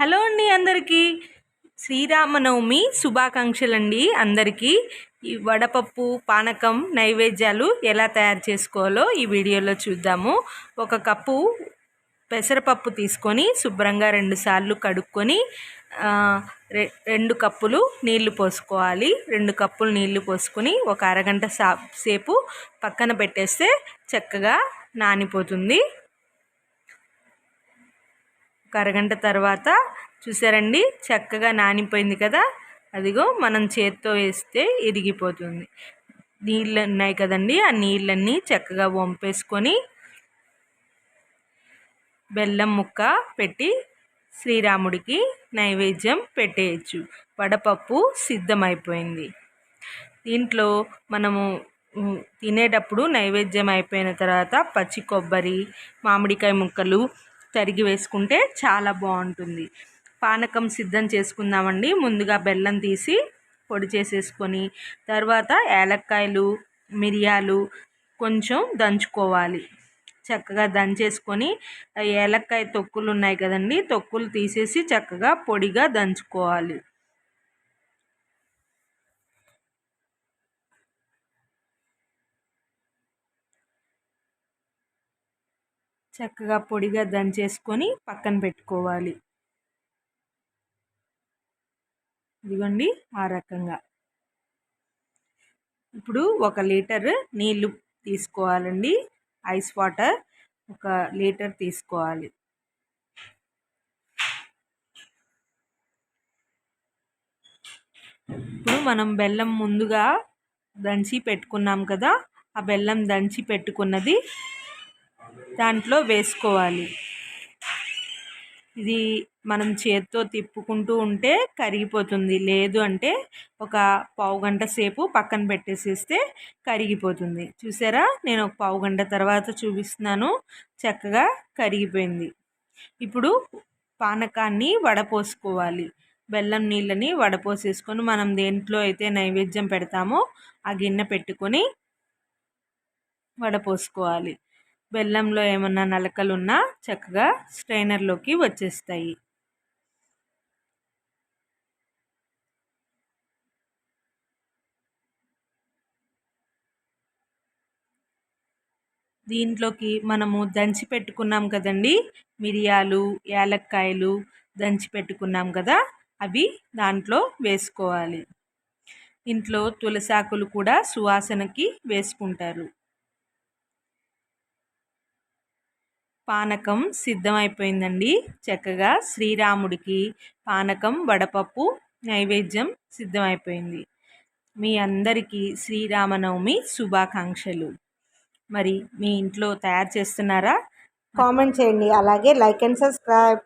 Hello అండి అందరికీ. శ్రీరామనవమి శుభాకాంక్షలు అండి అందరికీ. ఈ వడపప్పు పానకం నైవేద్యాలు ఎలా తయారు చేసుకోవాలో ఈ వీడియోలో చూద్దాము. ఒక కప్పు పెసరపప్పు తీసుకొని శుభ్రంగా రెండుసార్లు కడుక్కొని రెండు కప్పులు నీళ్ళు పోసుకోవాలి. రెండు కప్పులు నీళ్ళు పోసుకొని ఒక అరగంట సేపు పక్కన పెట్టేస్తే చక్కగా నానిపోతుంది. ఒక అరగంట తర్వాత చూసారండి? చక్కగా నానిపోయింది కదా? అదిగో మనం చేత్తో వేస్తే ఇరిగిపోతుంది. నీళ్ళు ఉన్నాయి కదండి? ఆ నీళ్ళన్నీ చక్కగా వంపేసుకొని బెల్లం ముక్క పెట్టి శ్రీరాముడికి నైవేద్యం పెట్టేయచ్చు. వడపప్పు సిద్ధమైపోయింది. దీంట్లో మనము తినేటప్పుడు నైవేద్యం అయిపోయిన తర్వాత పచ్చి కొబ్బరి మామిడికాయ ముక్కలు తరిగి వేసుకుంటే చాలా బాగుంటుంది. పానకం సిద్ధం చేసుకుందామండి. ముందుగా బెల్లం తీసి పొడి చేసేసుకొని తర్వాత ఏలక్కాయలు మిరియాలు కొంచెం దంచుకోవాలి. చక్కగా దంచేసుకొని ఏలక్కాయ తొక్కులు ఉన్నాయి కదండి తొక్కులు తీసేసి చక్కగా పొడిగా దంచుకోవాలి. చక్కగా పొడిగా దంచేసుకొని పక్కన పెట్టుకోవాలి. ఇదిగోండి ఆ రకంగా. ఇప్పుడు ఒక లీటర్ నీళ్ళు తీసుకోవాలండి. ఐస్ వాటర్ ఒక లీటర్ తీసుకోవాలి. ఇప్పుడు మనం బెల్లం ముందుగా దంచి పెట్టుకున్నాం కదా ఆ బెల్లం దంచి పెట్టుకున్నది దాంట్లో వేసుకోవాలి. ఇది మనం చేత్తో తిప్పుకుంటూ ఉంటే కరిగిపోతుంది. లేదు అంటే ఒక పావు గంట సేపు పక్కన పెట్టేసేస్తే కరిగిపోతుంది. చూసారా? నేను ఒక పావు గంట తర్వాత చూపిస్తున్నాను. చక్కగా కరిగిపోయింది. ఇప్పుడు పానకాన్ని వడపోసుకోవాలి. బెల్లం నీళ్ళని వడపోసేసుకొని మనం దేంట్లో అయితే నైవేద్యం పెడతామో ఆ గిన్నె పెట్టుకొని వడపోసుకోవాలి. బెల్లంలో ఏమన్నా నలకలున్నా చక్కగా స్ట్రైనర్లోకి వచ్చేస్తాయి. దీంట్లోకి మనము దంచి పెట్టుకున్నాం కదండి. మిరియాలు యాలక్కాయలు దంచి పెట్టుకున్నాం కదా అవి దాంట్లో వేసుకోవాలి. ఇంట్లో తులసాకులు కూడా సువాసనకి వేసుకుంటారు. పానకం సిద్ధమైపోయిందండి. చక్కగా శ్రీరాముడికి పానకం వడపప్పు నైవేద్యం సిద్ధమైపోయింది. మీ అందరికీ శ్రీరామనవమి శుభాకాంక్షలు. మరి మీ ఇంట్లో తయారు చేస్తున్నారా? కామెంట్ చేయండి. అలాగే లైక్ అండ్ సబ్స్క్రైబ్.